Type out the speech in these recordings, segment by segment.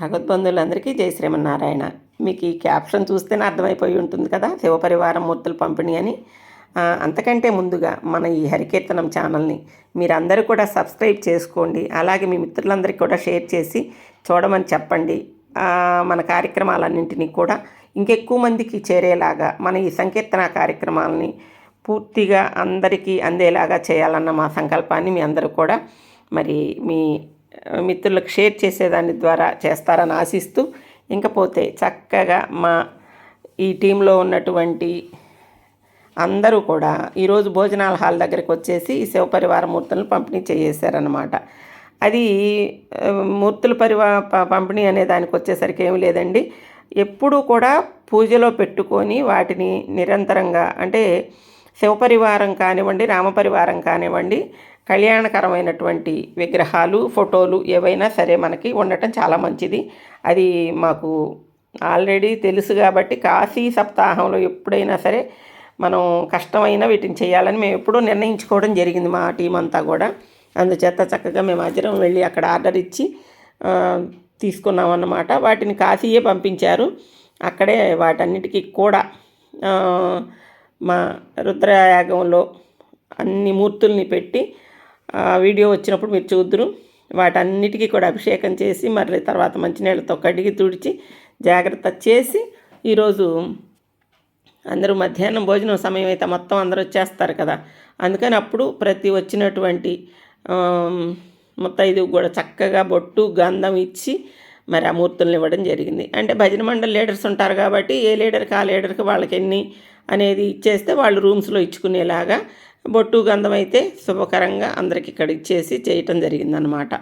భగవద్బంధువులందరికీ జై శ్రీమన్నారాయణ. మీకు ఈ క్యాప్షన్ చూస్తేనే అర్థమైపోయి ఉంటుంది కదా శివపరివారం మూర్తులు పంపిణీ అని. అంతకంటే ముందుగా మన ఈ హరికీర్తనం ఛానల్ని మీరందరూ కూడా సబ్స్క్రైబ్ చేసుకోండి అలాగే మీ మిత్రులందరికీ కూడా షేర్ చేసి చూడమని చెప్పండి. మన కార్యక్రమాలన్నింటినీ కూడా ఇంకెక్కువ మందికి చేరేలాగా మన ఈ సంకీర్తన కార్యక్రమాలని పూర్తిగా అందరికీ అందేలాగా చేయాలన్న మా సంకల్పాన్ని మీ అందరూ కూడా మరి మీ మిత్రులకు షేర్ చేసేదాని ద్వారా చేస్తారని ఆశిస్తూ ఇంకపోతే చక్కగా మా ఈ టీంలో ఉన్నటువంటి అందరూ కూడా ఈరోజు భోజనాల హాల్ దగ్గరికి వచ్చేసి ఈ శివపరివార మూర్తులను పంపిణీ చేసేసారనమాట అది మూర్తుల పరివా పంపిణీ అనే దానికి వచ్చేసరికి ఏమి లేదండి. ఎప్పుడూ కూడా పూజలో పెట్టుకొని వాటిని నిరంతరంగా అంటే శివపరివారం కానివ్వండి రామపరివారం కానివ్వండి కళ్యాణకరమైనటువంటి విగ్రహాలు ఫోటోలు ఏవైనా సరే మనకి ఉండటం చాలా మంచిది. అది మాకు ఆల్రెడీ తెలుసు కాబట్టి కాశీ సప్తాహంలో ఎప్పుడైనా సరే మనం కష్టమైన వీటిని చేయాలని మేము ఎప్పుడూ నిర్ణయించుకోవడం జరిగింది మా టీం అంతా కూడా. అందుచేత చక్కగా మేము అజరం వెళ్ళి అక్కడ ఆర్డర్ ఇచ్చి తీసుకున్నాం అన్నమాట వాటిని కాశీయే పంపించారు. అక్కడే వాటన్నిటికీ కూడా మా రుద్రయాగంలో అన్ని మూర్తుల్ని పెట్టి వీడియో వచ్చినప్పుడు మీరు చూద్దరు. వాటన్నిటికీ కూడా అభిషేకం చేసి మరి తర్వాత మంచినీళ్ళతో కడిగి తుడిచి జాగ్రత్త చేసి ఈరోజు అందరూ మధ్యాహ్నం భోజనం సమయం అయితే మొత్తం అందరూ వచ్చేస్తారు కదా. అందుకని అప్పుడు ప్రతి వచ్చినటువంటి మొత్తం ముత్తైదు కూడా చక్కగా బొట్టు గంధం ఇచ్చి మరి ఆ మూర్తులను ఇవ్వడం జరిగింది. అంటే భజన మండలి లీడర్స్ ఉంటారు కాబట్టి ఏ లీడర్కి ఆ లీడర్కి వాళ్ళకి ఎన్ని అనేది ఇచ్చేస్తే వాళ్ళు రూమ్స్లో ఇచ్చుకునేలాగా బొట్టు గంధం అయితే శుభకరంగా అందరికి ఇక్కడ ఇచ్చేసి చేయటం జరిగిందనమాట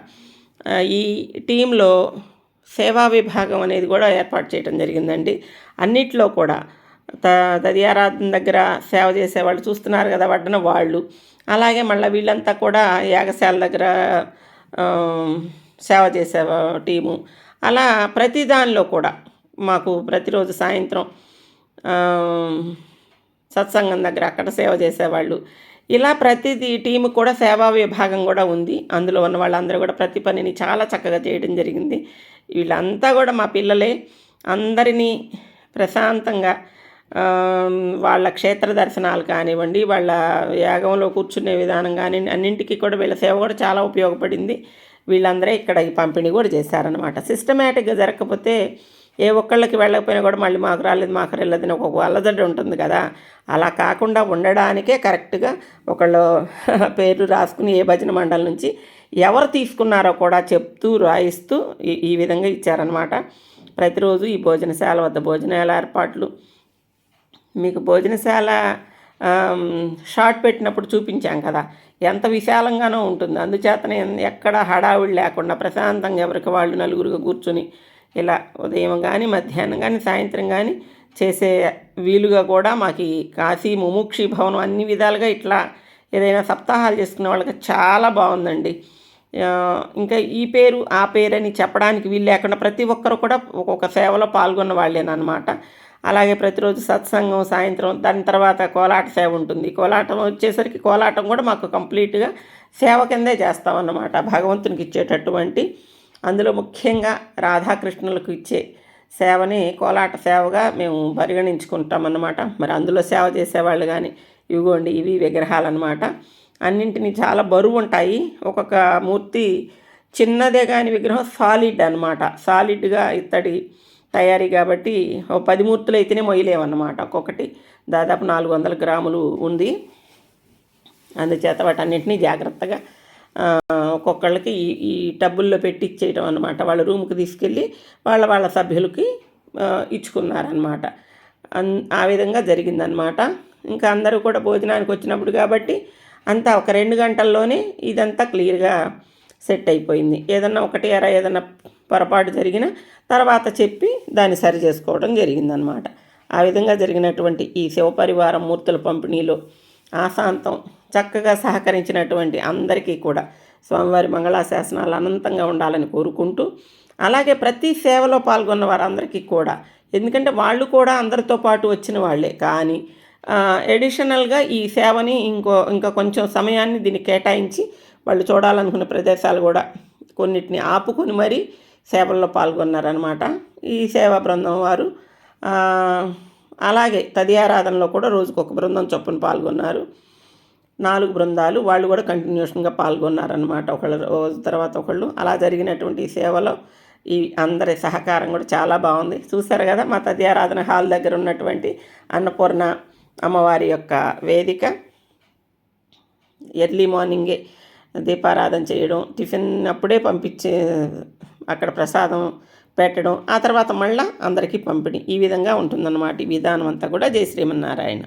ఈ టీంలో సేవా విభాగం అనేది కూడా ఏర్పాటు చేయడం జరిగిందండి. అన్నిట్లో కూడా త దదియారాధన దగ్గర సేవ చేసేవాళ్ళు చూస్తున్నారు కదా వడ్డన వాళ్ళు. అలాగే మళ్ళీ వీళ్ళంతా కూడా యాగశాల దగ్గర సేవ చేసే టీము. అలా ప్రతి దానిలో కూడా మాకు ప్రతిరోజు సాయంత్రం సత్సంగం దగ్గర అక్కడ సేవ చేసేవాళ్ళు. ఇలా ప్రతిది టీం కూడా సేవా విభాగం కూడా ఉంది. అందులో ఉన్న వాళ్ళందరూ కూడా ప్రతి పనిని చాలా చక్కగా చేయడం జరిగింది. వీళ్ళంతా కూడా మా పిల్లలే. అందరినీ ప్రశాంతంగా వాళ్ళ క్షేత్ర దర్శనాలు కానివ్వండి వాళ్ళ యాగంలో కూర్చునే విధానం కానీ అన్నింటికీ కూడా వీళ్ళ సేవ కూడా చాలా ఉపయోగపడింది. వీళ్ళందరూ ఇక్కడ పంపిణీ కూడా చేశారనమాట సిస్టమేటిక్గా జరగకపోతే ఏ ఒక్కళ్ళకి వెళ్ళకపోయినా కూడా మళ్ళీ మాకు రాలేదు మాకు రాలేదని ఒక అల్లజడి ఉంటుంది కదా. అలా కాకుండా ఉండడానికే కరెక్ట్గా ఒకళ్ళు పేర్లు రాసుకుని ఏ భజన మండలి నుంచి ఎవరు తీసుకున్నారో కూడా చెప్తూ రాయిస్తూ ఈ ఈ విధంగా ఇచ్చారనమాట ప్రతిరోజు ఈ భోజనశాల వద్ద భోజనాల ఏర్పాట్లు. మీకు భోజనశాల షార్ట్ పెట్టినప్పుడు చూపించాం కదా. ఎంత విశాలంగానో ఉంటుంది. అందుచేతనే ఎక్కడ హడావిడి లేకుండా ప్రశాంతంగా ఎవరికి వాళ్ళు నలుగురుగా కూర్చొని ఇలా ఉదయం కానీ మధ్యాహ్నం కానీ సాయంత్రం కానీ చేసే వీలుగా కూడా మాకు ఈ కాశీ ముముక్షి భవనం అన్ని విధాలుగా ఇట్లా ఏదైనా సప్తాహాలు చేసుకునే వాళ్ళకి చాలా బాగుందండి. ఇంకా ఈ పేరు ఆ పేరు అని చెప్పడానికి వీలు లేకుండా ప్రతి ఒక్కరు కూడా ఒక్కొక్క సేవలో పాల్గొన్న వాళ్ళేనమాట అలాగే ప్రతిరోజు సత్సంగం సాయంత్రం దాని తర్వాత కోలాట సేవ ఉంటుంది. కోలాటం వచ్చేసరికి కోలాటం కూడా మాకు కంప్లీట్గా సేవ కిందే చేస్తామన్నమాట. భగవంతునికి ఇచ్చేటటువంటి అందులో ముఖ్యంగా రాధాకృష్ణులకు ఇచ్చే సేవని కోలాట సేవగా మేము పరిగణించుకుంటామన్నమాట. మరి అందులో సేవ చేసేవాళ్ళు కానీ ఇవిగోండి ఇవి విగ్రహాలు అనమాట అన్నింటినీ చాలా బరువు ఉంటాయి ఒక్కొక్క మూర్తి చిన్నదే కాని విగ్రహం సాలిడ్ అనమాట సాలిడ్గా ఇత్తడి తయారీ కాబట్టి ఓ పది మూర్తులు అయితేనే మొయ్యలేమన్నమాట. ఒక్కొక్కటి దాదాపు నాలుగు వందల గ్రాములు ఉంది. అందుచేత వాటన్నింటినీ జాగ్రత్తగా ఒక్కొక్కళ్ళకి ఈ ఈ టబ్బుల్లో పెట్టి ఇచ్చేయటం అనమాట వాళ్ళ రూమ్కి తీసుకెళ్ళి వాళ్ళ వాళ్ళ సభ్యులకి ఇచ్చుకున్నారనమాట అన్ ఆ విధంగా జరిగిందనమాట ఇంకా అందరూ కూడా భోజనానికి వచ్చినప్పుడు కాబట్టి అంతా ఒక రెండు గంటల్లోనే ఇదంతా క్లియర్గా సెట్ అయిపోయింది. ఏదన్నా ఒకటి అర ఏదన్నా పొరపాటు జరిగినా తర్వాత చెప్పి దాన్ని సరి చేసుకోవడం జరిగిందనమాట ఆ విధంగా జరిగినటువంటి ఈ శివపరివారం మూర్తుల పంపిణీలో ఆశాంతం చక్కగా సహకరించినటువంటి అందరికీ కూడా స్వామివారి మంగళాశాసనాలు అనంతంగా ఉండాలని కోరుకుంటూ అలాగే ప్రతి సేవలో పాల్గొన్న వారందరికీ కూడా. ఎందుకంటే వాళ్ళు కూడా అందరితో పాటు వచ్చిన వాళ్ళే. కానీ ఎడిషనల్గా ఈ సేవని ఇంకో ఇంకా కొంచెం సమయాన్ని దీన్ని కేటాయించి వాళ్ళు చూడాలనుకున్న ప్రదేశాలు కూడా కొన్నిటిని ఆపుకొని మరీ సేవల్లో పాల్గొన్నారనమాట ఈ సేవా బృందం వారు అలాగే తదియారాధనలో కూడా రోజుకు ఒక బృందం చొప్పున పాల్గొన్నారు. నాలుగు బృందాలు వాళ్ళు కూడా కంటిన్యూషన్గా పాల్గొన్నారనమాట ఒకళ్ళు తర్వాత ఒకళ్ళు అలా జరిగినటువంటి సేవలో ఈ అందరి సహకారం కూడా చాలా బాగుంది. చూశారు కదా మా తదియారాధన హాల్ దగ్గర ఉన్నటువంటి అన్నపూర్ణ అమ్మవారి యొక్క వేదిక. ఎర్లీ మార్నింగే దీపారాధన చేయడం టిఫిన్ అప్పుడే పంపించే అక్కడ ప్రసాదం పెట్టడం ఆ తర్వాత మళ్ళా అందరికీ పంపిణీ. ఈ విధంగా ఉంటుందన్నమాట ఈ విధానం అంతా కూడా జై శ్రీమన్నారాయణ